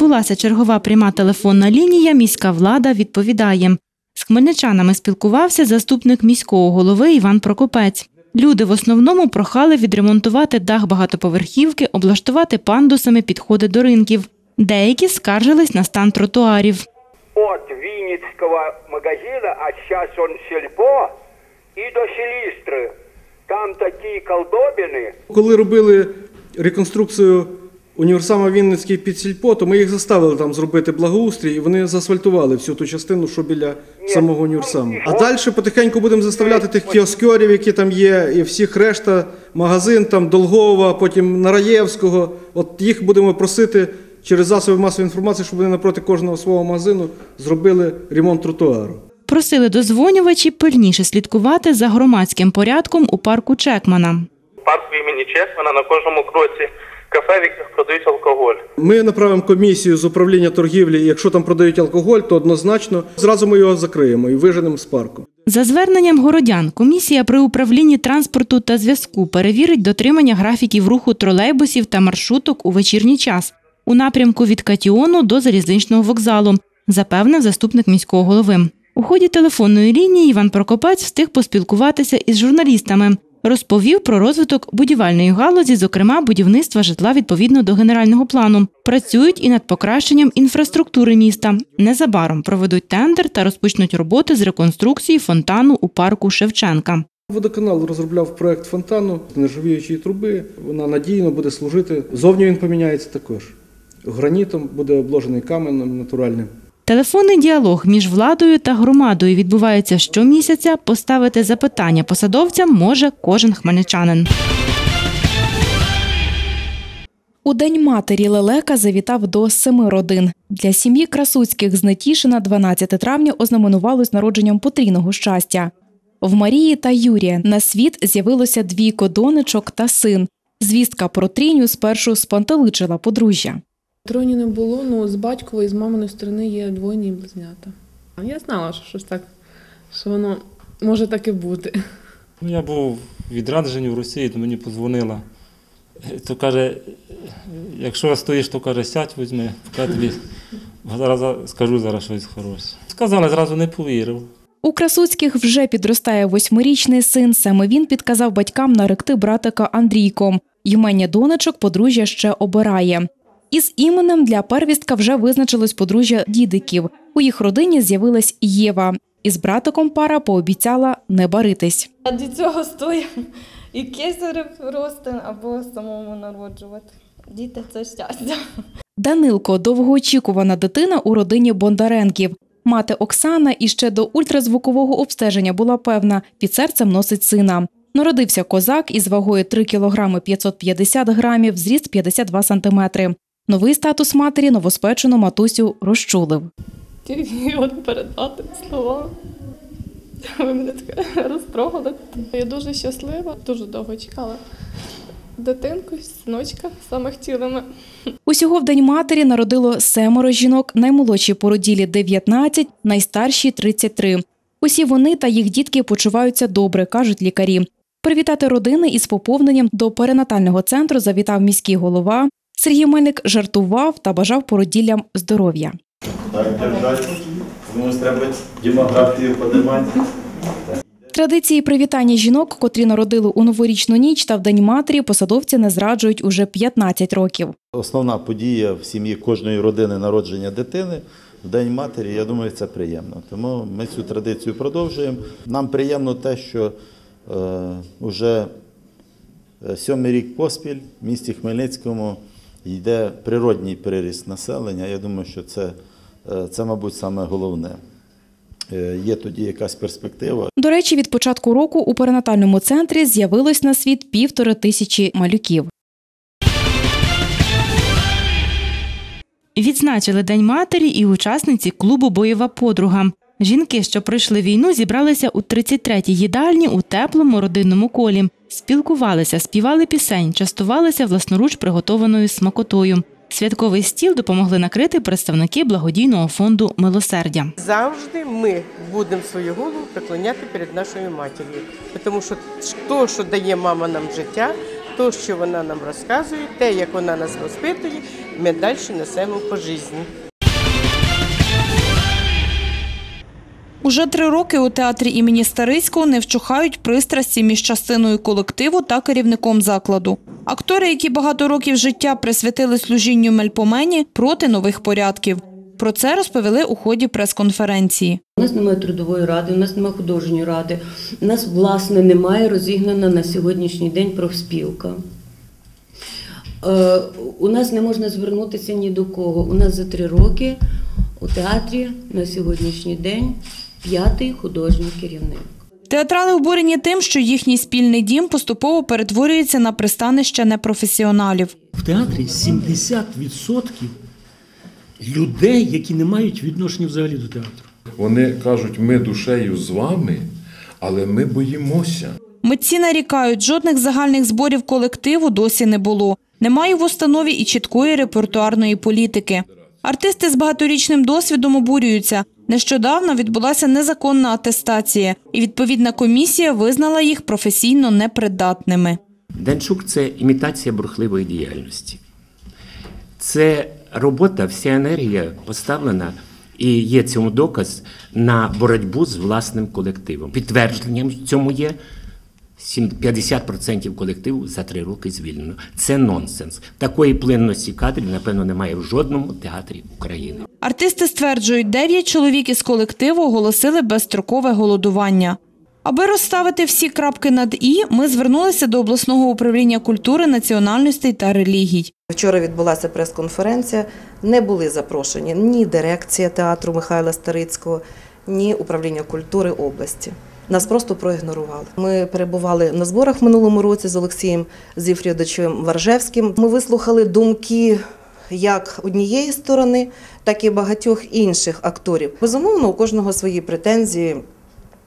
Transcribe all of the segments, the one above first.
Відбулася чергова пряма телефонна лінія. Міська влада відповідає. З хмельничанами спілкувався заступник міського голови Іван Прокопець. Люди в основному прохали відремонтувати дах багатоповерхівки, облаштувати пандусами підходи до ринків. Деякі скаржились на стан тротуарів. от Винницкого магазина, а сейчас он сельпо, и до Селистры. Там такие колдобины. Коли робили реконструкцію універсама Вінницький під сільпо, то ми їх заставили там зробити благоустрій, і вони заасфальтували всю ту частину, що біля самого універсаму. А далі потихеньку будемо заставляти тих кіоскерів, які там є, і всіх решта, магазин там Долгова, потім Нараєвського. От їх будемо просити через засоби масової інформації, щоб вони напроти кожного свого магазину зробили ремонт тротуару. Просили дозвонювачі пильніше слідкувати за громадським порядком у парку Чекмана. парку імені Чесмана на кожному кроці кафе, в яких продають алкоголь. Ми направимо комісію з управління торгівлі, і якщо там продають алкоголь, то однозначно зразу ми його закриємо і виженемо з парку. За зверненням городян, комісія при управлінні транспорту та зв'язку перевірить дотримання графіків руху тролейбусів та маршруток у вечірній час у напрямку від Катіону до залізничного вокзалу, запевнив заступник міського голови. У ході телефонної лінії Іван Прокопець встиг поспілкуватися із журналістами. Розповів про розвиток будівельної галузі, зокрема будівництва житла відповідно до генерального плану. Працюють і над покращенням інфраструктури міста. Незабаром проведуть тендер та розпочнуть роботи з реконструкції фонтану у парку Шевченка. Водоканал розробляв проект фонтану нержавіючої труби. Вона надійно буде служити. Зовні він поміняється також. Гранітом буде обложений каменем натуральним. Телефонний діалог між владою та громадою відбувається щомісяця. Поставити запитання посадовцям може кожен хмельничанин. У День матері Лелека завітав до семи родин. Для сім'ї Красуцьких з Нетішина 12 травня ознаменувалось народженням потрійного щастя. В Марії та Юрія на світ з'явилося двійко донечок та син. Звістка про трійню спершу спантеличила подружжя. Троні не було, ну з батькової, з маминої сторони є двойні близнята. Я знала, що щось так, що воно може так і бути. Ну, я був відраджений в Росії, то мені подзвонила. То каже, якщо стоїш, то каже, сядь, візьми, я тобі зараз скажу зараз щось хороше. Сказали, зразу не повірив. У Красуцьких вже підростає восьмирічний син. Саме він підказав батькам наректи братика Андрійком. Ймення донечок подружжя ще обирає. Із іменем для первістка вже визначилось подружжя дідиків. У їх родині з'явилась Єва. Із братиком пара пообіцяла не баритись. Ради цього стоїть і кесарів рости або самому народжувати. Діти це щастя. Данилко довгоочікувана дитина у родині Бондаренків. Мати Оксана іще до ультразвукового обстеження була певна, під серцем носить сина. Народився козак із вагою 3 кг 550 грамів, зріст 52 сантиметри. Новий статус матері новоспечену матусю розчулив. Тільки от передати слова. Ви мене таке розтрогали. Я дуже щаслива, дуже довго чекала дитинку, синочка, саме хотіли ми. Усього в День матері народило семеро жінок, наймолодші породілі 19, найстарші 33. Усі вони та їх дітки почуваються добре, кажуть лікарі. Привітати родини із поповненням до перинатального центру завітав міський голова. Сергій Мельник жартував та бажав породіллям здоров'я. Так держать. Треба демографію подимати. Традиції привітання жінок, котрі народили у новорічну ніч та в День матері, посадовці не зраджують уже 15 років. Основна подія в сім'ї кожної родини народження дитини в День матері, я думаю, це приємно. Тому ми цю традицію продовжуємо. Нам приємно те, що е, вже сьомий рік поспіль в місті Хмельницькому йде природній приріст населення. Я думаю, що це, е, це мабуть, саме головне. Е, Є тоді якась перспектива. До речі, від початку року у перинатальному центрі з'явилось на світ півтори тисячі малюків. Відзначили День матері і учасниці клубу Бойова подруга. Жінки, що пройшли війну, зібралися у 33-й їдальні у теплому родинному колі. Спілкувалися, співали пісень, частувалися власноруч приготованою смакотою. Святковий стіл допомогли накрити представники благодійного фонду Милосердя. Завжди ми будемо свою голову преклоняти перед нашою матір'ю. Тому що то, що дає мама нам життя, То, що вона нам розказує, те, як вона нас розпитує, ми далі несемо по житті. Уже три роки у театрі імені Старицького не вчухають пристрасті між частиною колективу та керівником закладу. Актори, які багато років життя присвятили служінню Мельпомені, проти нових порядків. Про це розповіли у ході прес-конференції. У нас немає трудової ради, у нас немає художньої ради, у нас, власне, немає розігнана на сьогоднішній день профспілка. Е, у нас не можна звернутися ні до кого. У нас за три роки у театрі на сьогоднішній день п'ятий художній керівник. Театрали обурені тим, що їхній спільний дім поступово перетворюється на пристанище непрофесіоналів. В театрі 70% людей, які не мають відношення взагалі до театру. Вони кажуть, ми душею з вами, але ми боїмося. Митці нарікають, жодних загальних зборів колективу досі не було. Немає в установі і чіткої репертуарної політики. Артисти з багаторічним досвідом обурюються. Нещодавно відбулася незаконна атестація, і відповідна комісія визнала їх професійно непридатними. Денчук це імітація бурхливої діяльності. Це робота, вся енергія поставлена, і є цьому доказ на боротьбу з власним колективом. Підтвердженням цьому є 50% колективу за три роки звільнено. Це нонсенс. Такої плинності кадрів, напевно, немає в жодному театрі України. Артисти стверджують, дев'ять чоловік із колективу оголосили безстрокове голодування. Аби розставити всі крапки над і, ми звернулися до обласного управління культури, національностей та релігій. Вчора відбулася прес-конференція. Не були запрошені ні дирекція театру Михайла Старицького, ні управління культури області. Нас просто проігнорували. Ми перебували на зборах минулому році з Олексієм Зіфрідовичем Варжевським. Ми вислухали думки як однієї сторони, так і багатьох інших акторів. Безумовно, у кожного свої претензії.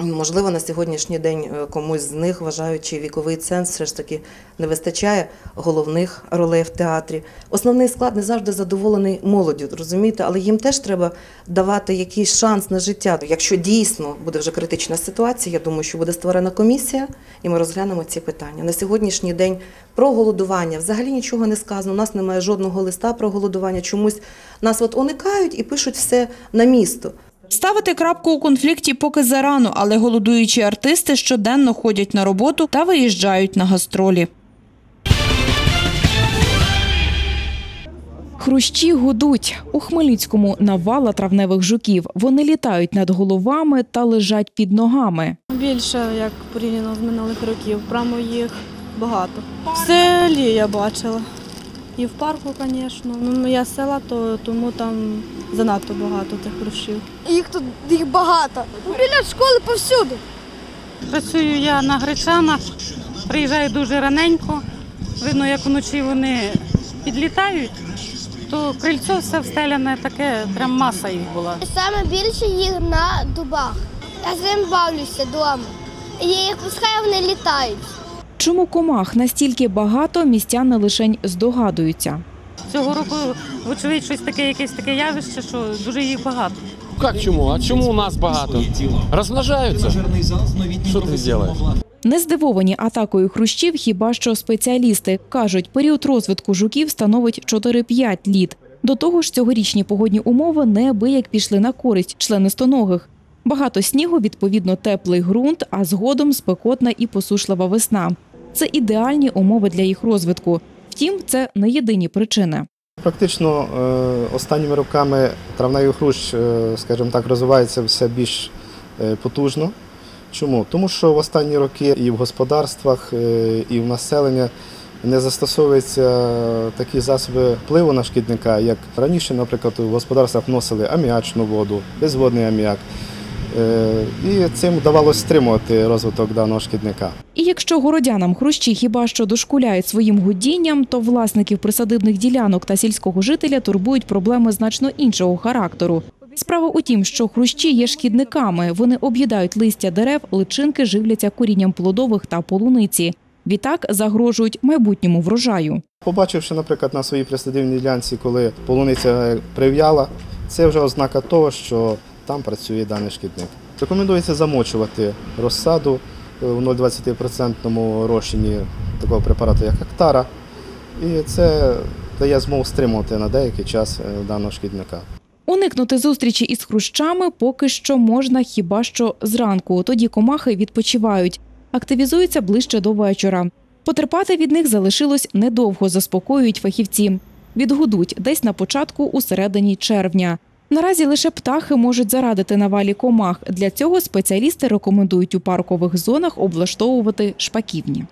Можливо, на сьогоднішній день е, комусь з них, вважаючи віковий ценз, все ж таки не вистачає головних ролей в театрі. Основний склад не завжди задоволений молоддю, розумієте, але їм теж треба давати якийсь шанс на життя. Якщо дійсно буде вже критична ситуація, я думаю, що буде створена комісія, і ми розглянемо ці питання. На сьогоднішній день про голодування взагалі нічого не сказано. У нас немає жодного листа про голодування. Чомусь нас от уникають і пишуть все на місто. Ставити крапку у конфлікті поки зарано, але голодуючі артисти щоденно ходять на роботу та виїжджають на гастролі. Хрущі гудуть. У Хмельницькому навала травневих жуків. Вони літають над головами та лежать під ногами. Більше, як порівняно з минулих років. Прямо їх багато. В селі я бачила. І в парку, звісно. Ну, моя села, то тому там занадто багато тих хрущів. Їх тут їх багато. Біля школи повсюди. Працюю я на гречанах, приїжджаю дуже раненько. Видно, як вночі вони підлітають, то крильцо все встеляне таке, прям маса їх була. Саме більше їх на дубах. Я з ним бавлюся вдома. Я їх пускаю, вони літають. Чому комах настільки багато, містяни лишень здогадуються. Цього року, вочевидь, щось таке, якесь таке явище, що дуже їх багато. Как чому? А чому у нас багато? Розмножаються. Що ти зробиш? Не здивовані атакою хрущів хіба що спеціалісти. Кажуть, період розвитку жуків становить 4-5 літ. До того ж, цьогорічні погодні умови неабияк пішли на користь членистоногих. Багато снігу, відповідно, теплий ґрунт, а згодом спекотна і посушлива весна. Це ідеальні умови для їх розвитку. Втім, це не єдині причини. Практично е, останніми роками травневий хрущ, е, скажімо так, розвивається все більш е, потужно. Чому? Тому що в останні роки і в господарствах, і в населення не застосовуються такі засоби впливу на шкідника, як раніше, наприклад, в господарствах вносили аміачну воду, безводний аміак. Е, І цим вдавалося стримувати розвиток даного шкідника. І якщо городянам хрущі хіба що дошкуляють своїм гудінням, то власників присадибних ділянок та сільського жителя турбують проблеми значно іншого характеру. Справа у тім, що хрущі є шкідниками. Вони об'їдають листя дерев, личинки живляться корінням плодових та полуниці. Відтак загрожують майбутньому врожаю. Побачивши, наприклад, на своїй присадибній ділянці, коли полуниця прив'яла, це вже ознака того, що там працює даний шкідник. Рекомендується замочувати розсаду в 0,20% розчині такого препарату, як Актара, і це дає змогу стримувати на деякий час е, даного шкідника. Уникнути зустрічі із хрущами поки що можна хіба що зранку. Тоді комахи відпочивають, активізуються ближче до вечора. Потерпати від них залишилось недовго, заспокоюють фахівці. Відгудуть десь на початку у середині червня. Наразі лише птахи можуть зарадити навалі комах. Для цього спеціалісти рекомендують у паркових зонах облаштовувати шпаківні.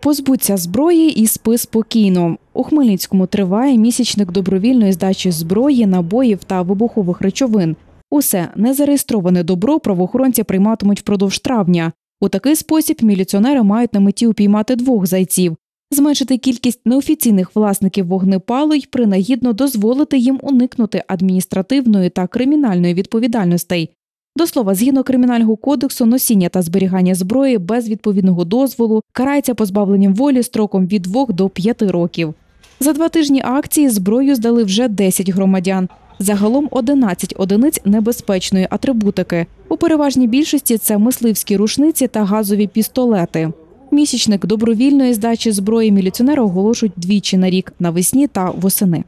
Позбуться зброї і спи спокійно. У Хмельницькому триває місячник добровільної здачі зброї, набоїв та вибухових речовин. Усе незареєстроване добро правоохоронці прийматимуть впродовж травня. У такий спосіб міліціонери мають на меті упіймати двох зайців, зменшити кількість неофіційних власників вогнепалу й принагідно дозволити їм уникнути адміністративної та кримінальної відповідальностей. До слова, згідно кримінального кодексу, носіння та зберігання зброї без відповідного дозволу карається позбавленням волі строком від 2 до 5 років. За два тижні акції зброю здали вже 10 громадян. Загалом 11 одиниць небезпечної атрибутики. У переважній більшості це мисливські рушниці та газові пістолети. Місячник добровільної здачі зброї міліціонери оголошують двічі на рік навесні та восени.